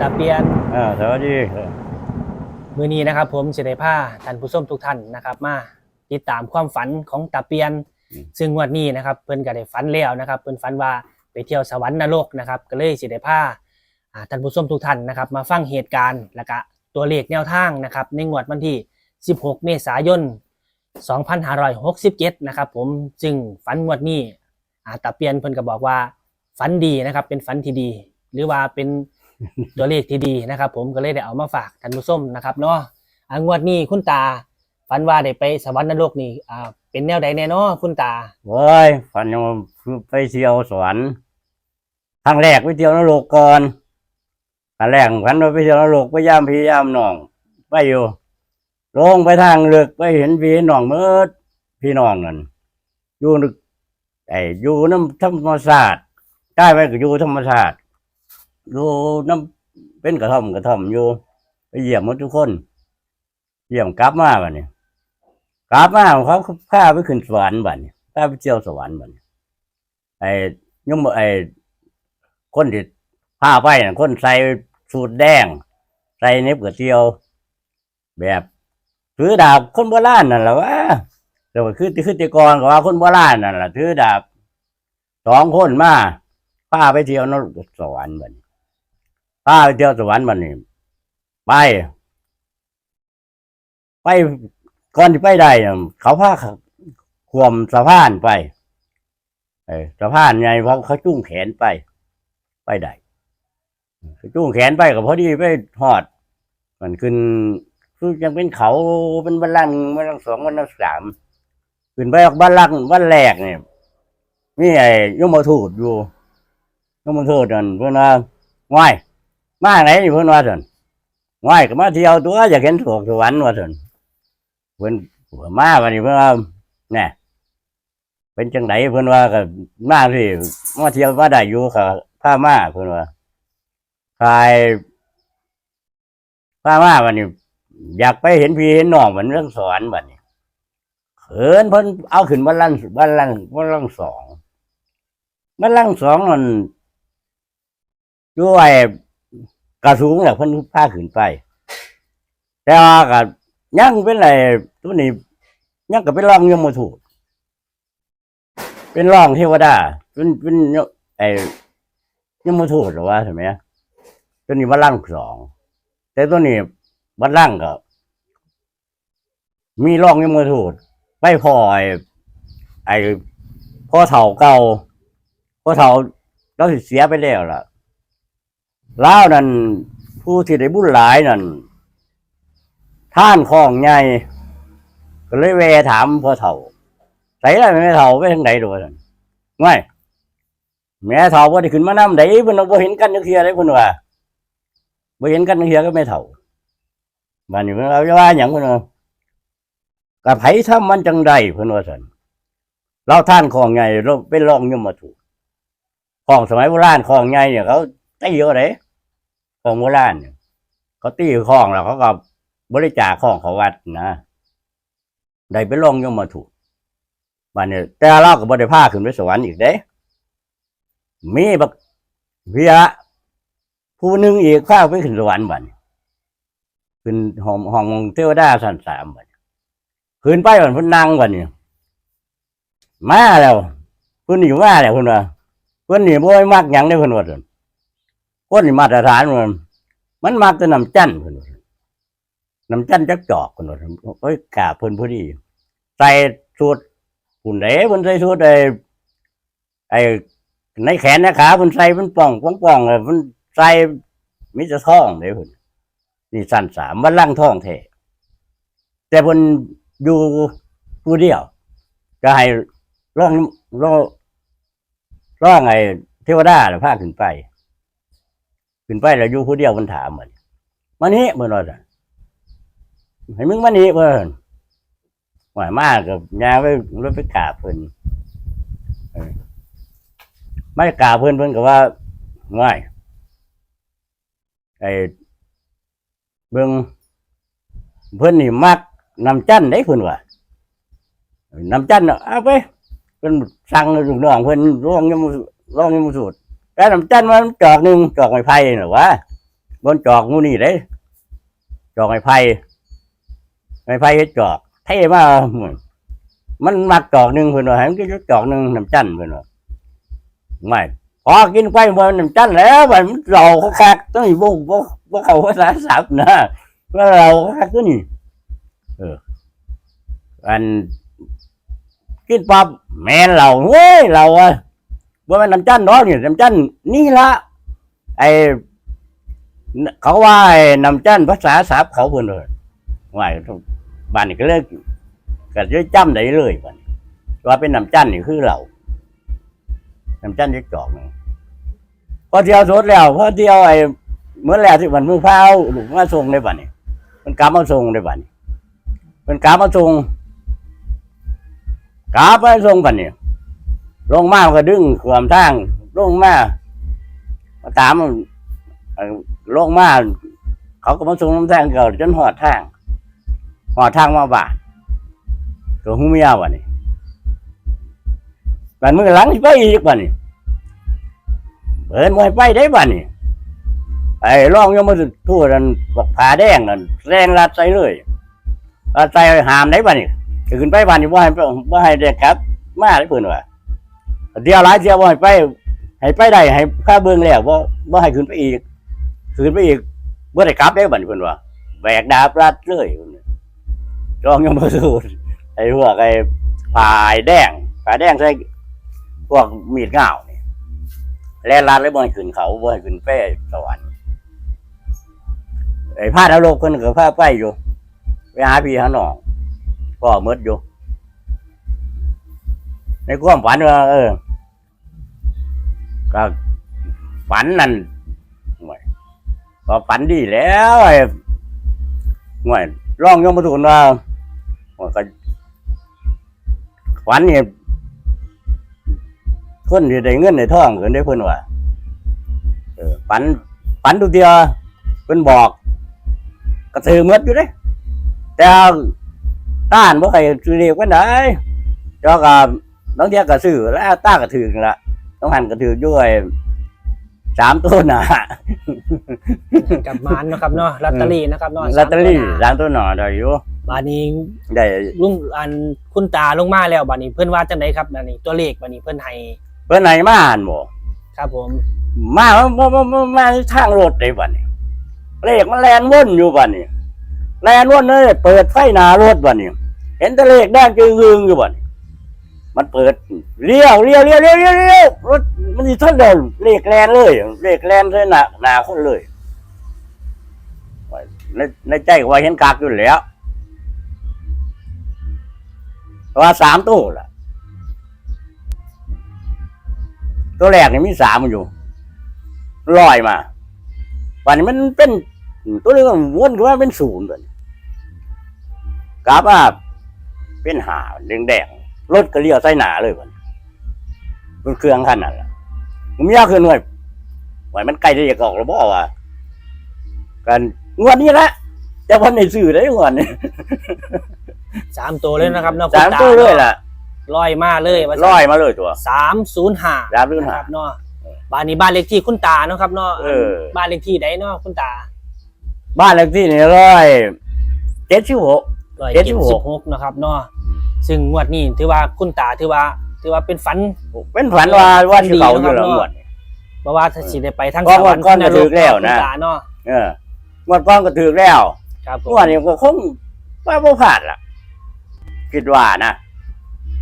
ตาเปียนอ่าสวัสดีมือนี้นะครับ ผมสิได้พาท่านผู้ชมทุกท่านนะครับ มาติดตามความฝันของตาเปียน ซึ่งงวดนี้นะครับ เพิ่นก็ได้ฝันแล้วนะครับ เพิ่นฝันว่าไปเที่ยวสวรรค์นรกนะครับ ก็เลยสิได้พาอ่าท่านผู้ชมทุกท่านนะครับ มาฟังเหตุการณ์และก็ตัวเลขแนวทางนะครับ ในงวดวันที่ 16 เมษายน 2567 นะครับ ผมซึ่งฝันงวดนี้อ่าตาเปียนเพิ่นก็บอกว่าฝันดีนะครับ เป็นฝันที่ดี หรือว่าเป็น ตัวเลขที่ดีนะครับ ผมก็เลยได้เอามาฝากท่านผู้ชมนะครับเนาะอ่างวดนี้คุณตาฝันว่าได้ไปสวรรค์นรกนี่อ่าเป็นแนวใดแน่เนาะคุณตาเว้ยฝันยังว่าไปเที่ยวสวรรค์ครั้งแรกไปเที่ยวนรกก่อนครั้งแรกฝันว่าไปเที่ยวนรกไปย่ามพี่ย่ามน้อง ไปอยู่ลงไปทางเลือกไปเห็นพี่น้องเมื่อพี่น้องนั่นอยู่นึกไอ้อยู่น้ำธรรมศาสตร์ได้ไปก็อยู่ธรรมศาสตร์ อยู่น้ำเป็นกระท่อมกระท่อมอยู่ไปเยี่ยมหมดทุกคน เยี่ยมกลับมาบัดนี้กลับมาเขาพาไปขึ้นสวรรค์บัดนี้พาไปเที่ยวสวรรค์บัดนี้ไอ้ยมไอ้คนที่พาไปน่ะคนใส่สูทแดง ใส่เน็บกับเที่ยว แบบถือดาบคนโบราณนั่นแหละวะแต่ว่าคือคือตะกอนก็ว่าคนโบราณนั่นแหละถือดาบสองคนมาพาไปเที่ยวนรกสวรรค์บัดนี้ พาไปเที่ยวสวรรค์บัดนี้ไป ไปก่อนที่ไปได้น่ะเขาพาขวมสะพานไปเออสะพานไงเพราะเขาจุ้งแขนไป ไปได้เขาจุ้งแขนไปก็พอดีไปหอด มันขึ้นคือยังเป็นเขาเป็นบันลังก์บันลังสองบันลังสามขึ้นไปออกบันลังก์บันแรกเนี่ยมีไอ้ยมทูตอยู่ยมทูตนั่นเพื่อนว่าว่าย มาไหนเพื่อนว่าสันว่ายก็มาเที่ยวตัวอยากเห็นสวงสวรรค์ว่าสันเพื่อนมาวันนี้เพื่อนว่าเนี่ยเป็นจังไหนเพื่อนว่าก็มาสิมาเที่ยวมาได้อยู่ค่ะพามาเพื่อนว่าขายป้ามาวันนี้อยากไปเห็นพี่เห็นน้องเหมันเรื่องสอนบัดนี้เขินเพิ่นเอาขึ้นบันลังก์บันลังก์บันลังก์สองบันลังก์สองมันด้วย กระสูงแหละเพิ่นพาขึ้นไป แต่ว่าก็ยังเป็นไรตัวนี้ยังก็เป็นร่องยมทูตเป็นร่องเทวดา เป็นเป็นไอ้ยมทูตหรือว่าใช่ไหมตัวนี้บันลังสองแต่ตัวนี้บัดล่างก็ มีร่องยังมือถูดไปพอไอ้ไอ้พ่อเฒ่าเก่าพ่อเฒ่าเราเสียไปแล้วล่ะ ล้าวนั่นผู้ที่ได้บุญหลายนั่นท่านของใหญ่ก็เลยแวถามพ่อเฒ่าใส่อะไรแม่เฒ่าไปทางไหนดูนั่นไม่แม่เฒ่าบ่ได้ขึ้นมานำไดเพิ่นเอาบ่เห็นกันจักเที่ยได้เพิ่นว่าบ่เห็นกันเฮียก็ไม่เท่าบ้านนี้เพิ่นเอาว่าหยังเพิ่นว่ากับไผทำมันจังไดเพิ่นว่าซั่นเราท่านของใหญ่เราเป็นรองยมมาถูกของสมัยโบราณของใหญ่เนี่ยเขา ตีเอาไดของโบราณเนี่ยเขาตีของแล้วเขาก็บริจาคของเขาวัดนะได้เป็นรองยมมาถูกบ้านนี้แต่เราก็บ่ได้พาขึ้นไปสวรรค์อีกเด้ มีบักเพียผู้หนึ่งอีกข้าไปขึ้นสวรรค์บันขึ้นห้องห้องเทวดาสันสามบันขึ้นไปบัดเพิ่นนั่งบัดนี้มาแล้วพิ่นนี่มาแล้วพิ่นว่าพิ่นนี่บ่มักหยังได้พิ่นว่าซั่น คนนี่มาตรฐานมันมันมักแต่น้ำจันทร์เพิ่นว่าซั่นน้ำจันจักจอกเพิ่นว่าซั่นโอ้ยกาเพิ่นพอดีใส่สูทหุ่นเด้เพิ่นใส่สูทไอ้ไอ้ในแขนในขาเพิ่นใส่เพิ่นป่องป่องป่องเพิ่นใส่มิจะท่องเลยพุ่นนี่สั้นสามวันล่างท่องแท้แต่เพิ่นอยู่ผู้เดียวก็ให้ร่องร่องร่องไอ้เทวดาน่ะพาขึ้นไป ขึ้นไปแล้วอยู่ผู้เดียวมันถามมันมานี้เพิ่นว่าซั่นให้มึงมานี้เพิ่นหวายมากกับยาไปรถไปกาเพิ่ออไม่กาเพิ่อนเพิ่อนก็ว่าง่ายไอ้เบิ่งเพิ่นนี่มักน้ำจันได้เพิ่อนว่าน้ำจันน่ะเอาไปเพิ่นสั่งลูกน้องเพิ่อนร้องยมร้องยมสูตร แต่น้ำจันมันจอกหนึ่งจอกไม้ไผ่น่ะวะบนจอกงูนี่เด้จอกไม้ไผ่ไม้ไผ่เฮ็ดจอกเท่มากมันมักจอกหนึ่งเพิ่อนว่าให้มันกินจอกหนึ่งน้ำจันเพิ่อนว่าไม่พอกินไปบ่อน้ำจันแล้วมันเราคักต้องอีบ่บ่บ่เขาภาษาศัพท์นะว่าเราคักตัวนี้เอออันกินปั๊บแม่เราเฮ้ยเราอะ ว่ามันน้ำจันทร์เนาะนี่น้ำจันทร์นี่ละไอเขาว่าไอ้น้ำจันทร์ภาษาสาบเขาเพิ่นเลยว่าบ้านนี้ก็เลยก็เลยจำได้เลยบ้านนี้ว่าเป็นน้ำจันทร์นี่คือเราน้ำจันทร์จะจอกหนึ่พอเที่ยวสดแล้วพอเที่ยวไอ้เมื่อแล้วที่วันมือพร้าวลูกมาส่งในบ้านนี้มันกลับมาส่งในบ้านนี้มันกลับมาส่งกลับมาส่งบ้านนี้ ลงมาก็ดึงขวามทางลงมามาตามลงมาเขาก็มาส่งน้ำทางเก่าจนหอดทางหอดทางมาบาดตัวหูเมียวันนี้บันมือหลังไปอีกวันนี้เปิดมวยไปได้บันนี้ไอ้ร่องยังมาทั่วนั่นบอกผาแดงนั่นแรงรัดใส่เลยรัดใส่หามได้บันนี้ขึ้นไปบันนี้ว่าให้ว่าให้เด็กครับ มาได้เพิ่นว่า เดียวหลายเดียวว่าให้ไปให้ไปได้ให้ข้าเบิ่งแล้วว่าว่าให้ขึ้นไปอีกขึ้นไปอีกบ่ได้กลับได้บัดนี้เพิ่นว่าแบกดาบรัดเลยจองยังมาสูดไอ้พวกไอ้ผายแดงผายแดงใส่พวกมีดเงานี่แล่นลัดเลยบ่ให้ขึ้นเขาบ่ให้ขึ้นแป้สวรรค์ไอ้ผ้าดาโลกเพิ่นก็ผ้าไปอยู่ไปหาพี่หาน้องก็หมดอยู่ในความฝันว่าเออ ก็ฝันนั่นห่วยก็ฝันดีแล้วไอ้ห่วยร้องยมมาถูกว่าห่วยก็ฝันเนี่ยคนที่ได้เงินได้ทองขึ้นได้เพิ่นว่าเออฝันฝันทุกเดียวเพิ่นบอกก็ถือหมดอยู่เด้แต่ต้านบ่ใครซื้อเรียกไว้ไหนเจ้าก็น้องเดียก็ซื้อแล้วต้าก็ถือละ ต้องหันกระถือด้วยสามตัวหนากับมานเนาะครับเนาะลอตเตอรี่นะครับเนาะลอตเตอรี่สามสามตัวหนาได้อยู่บาดนี้ได้ลุงอันคุณตาลงมาแล้วบาดนี้เพิ่นว่าจังไดครับบาดนี้ตัวเลขบาดนี้เพิ่นให้เพื่อนไหนมาอ่านบ่ครับผม มามามามามาทางรถได้บัดนี้เลขมันแลนวนอยู่บัดนี้แลนวนเลยเปิดไฟหน้ารถบัดนี้เห็นแต่เลขแดงจึงึงอยู่บัดนี้ มันเปิดเลี้ยวเลี้ยวเลี้ยวเลี้ยวเลี้ยวเลี้ยวรถมันสิทันเดินเลขแลนเลยเลขแลนเลยหนาหนาคนเลยในในใจว่าเห็นกากอยู่แล้วว่าสามตัวล่ะ ตัวแรกนี่มีสามอยู่ลอยมาวันนี้มันเป็น ตัวนึงมันวนขึ้นมาเป็นศูนย์เลยกราฟว่าเป็นหาแดงแดง รถก็เลี้ยวใส่หนาเลยวันรถเครื่องคันนั้นล่ะผมอยากขึ้นหน่อยไว้มันใกล้จะออกแล้วบอกว่ากันงวดนี้ละแต่พันในสื่อได้งวดนี้สามตัวเลยนะครับเนาะสามคุณตัวเลยนาะล่ะลอยมาเลยว่าลอยมาเลยตัวสามศูนย์ห้าสามศูนย์ห้าครับเนาะบ้านนี้บ้านเลขที่คุณตาเนาะครับเนาะเออบ้านเลขที่ใดเนาะคุณตา บ้านเลขที่นี่ร้อยเจ็ดสิบหกร้อยเจ็เจ็ดดสิสิบบหหกกนะครับเนาะ ซึ่งงวดนี้ถือว่าคุณตาถือว่า ถือว่าเป็นฝัน เป็นฝันว่าว่าที่เขาอยู่แล้วหมดเพราะว่าถ้าสิได้ไปทั้งก็สวรรค์ก้อนก็ถือแล้วนะคุณตาเนาะเออเมื่อก้อนก็ถือแล้วครับผมเมื่อนี้ก็คงว่าบ่ผ่านล่ะคิดว่านะ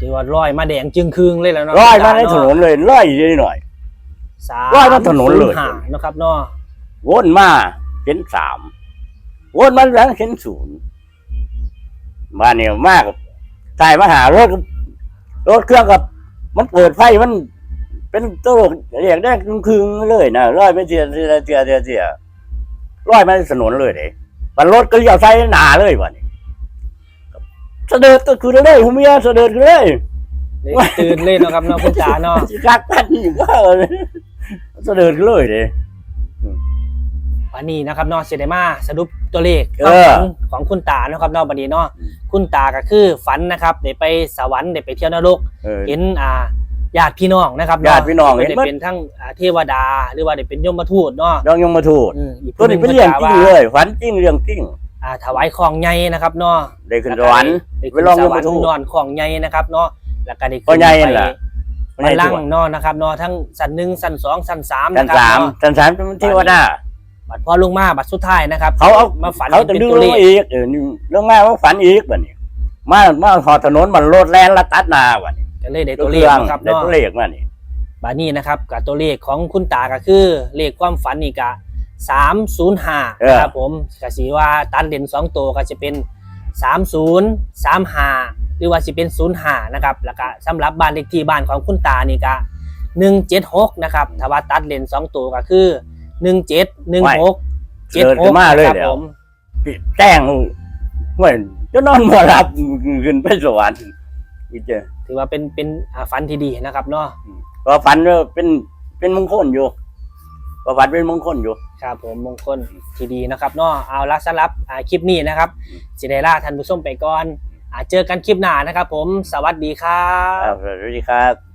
ถือว่าร้อยมาแดงจึงคืงเลยแล้วเนาะร้อยมาในคุณตถนนเลยร้อยนิดหน่อยสามร้อยมาถนนเลยศูห้าเนาะครับเนาะวนมาเห็นสามวนมาแล้วเห็นศูนย์บ้านเนี่ยมาก ถ่ายมาหารถรถเครื่องกับ มันเปิดไฟมัน เป็นตัวเรียกได้คืนๆเลยนะร้อยไม่เทียเทียเทียเทียเทียร้อยมาในถนนเลยเด้มันรถก็เลี้ยวใส่หนาเลยวันนี้เสด็จก็คือเลยหูเมียเสด็จคือเลยได้ตื่นเลยเนาะครับเนาะคุณตาเนาะรักกันอยู่ก็เสด็จคือเลยเด้ วันนี้นะครับเนาะเซเดมาสรุปตัวเลขเออ ของของคุณตาเนาะครับเนาะบัดนี้เนาะอืมคุณตาก็คือฝันนะครับได้ไปสวรรค์ได้ไปเที่ยวนรก เออ เห็นอ่าญาติพี่น้องนะครับญาติพี่น้องเพิ่นเห็นได้เบิด เป็นทั้งอ่าเทวดาหรือว่าได้เป็นยมทูตเนาะน้องยมมาทูตอืมอีกตัวนี้เป็นเรื่องจริงเลย ฝันจริงเรื่องจริงอ่าถวายของใหญ่นะครับเนาะได้ขึ้นสวรรค์ได้ไปขึ้นลองสยวมรรทูค์ตนอนของใหญ่นะครับเนาะแล้วก็ได้พ่อขึ้นใหญ่ไปนั่นล่ะบัลลังก์เนาะนะครับเนาะทั้งสันหนึ่งสันสองสันสามชั้นะนครับสามเนาะ ชั้นสามเป็นเทวดา บัดพอลงมาบัดสุดท้ายนะครับเขาเอามาฝันเขาห็นจะเป็นดึงตัวลเลงขอีกเออนี่เรื่องง่ายว่าฝันอีกบัดนี้มามาหอดถนนมันโลดแล่นละตัดหนาบัดนี้ก็เลยได้ตัตัววเลเลขขนะครับได้เนาะตัวเลขมานี่บานี้นะครับกับตัวเลขของคุณตาก็คือเลขความฝันนี่ก็สามศูนย์ห้านะครับผมก็สีว่าตันเด่นสองตัวก็จะเป็นสามศูนย์สามห้าหรือว่าจะเป็นศูนย์ห้านะครับแล้วก็สำหรับบ้านเลขที่บ้านของคุณตานี่ก็หนึ่งเจ็ดหกนะครับถ้าว่าตัดเด่นสองตัวก็คือ หนึ่งเจ็ดหนึ่งหกเจ็ดเดินหขึ้กนมาเลยครับเดี๋ผยวมแจ้งว่าจะนอนมารับขึ้นไปสวรรค์อีเจอถือว่าเป็นเป็นอ่าฝันที่ดีนะครับเนาะก็ฝันว่าเป็นเป็นมงคลอยู่ก็ฝันเป็นมงคลอยู่ ครับผมมงคลที่ดีนะครับเนาะเอาละสำหรับอ่าคลิปนี้นะครับสิได้ล่าท่านผู้ชมไปก่อนอ่าเจอกันคลิปหน้านะครับผม สวัสดีครัครับบสวัสดีครับ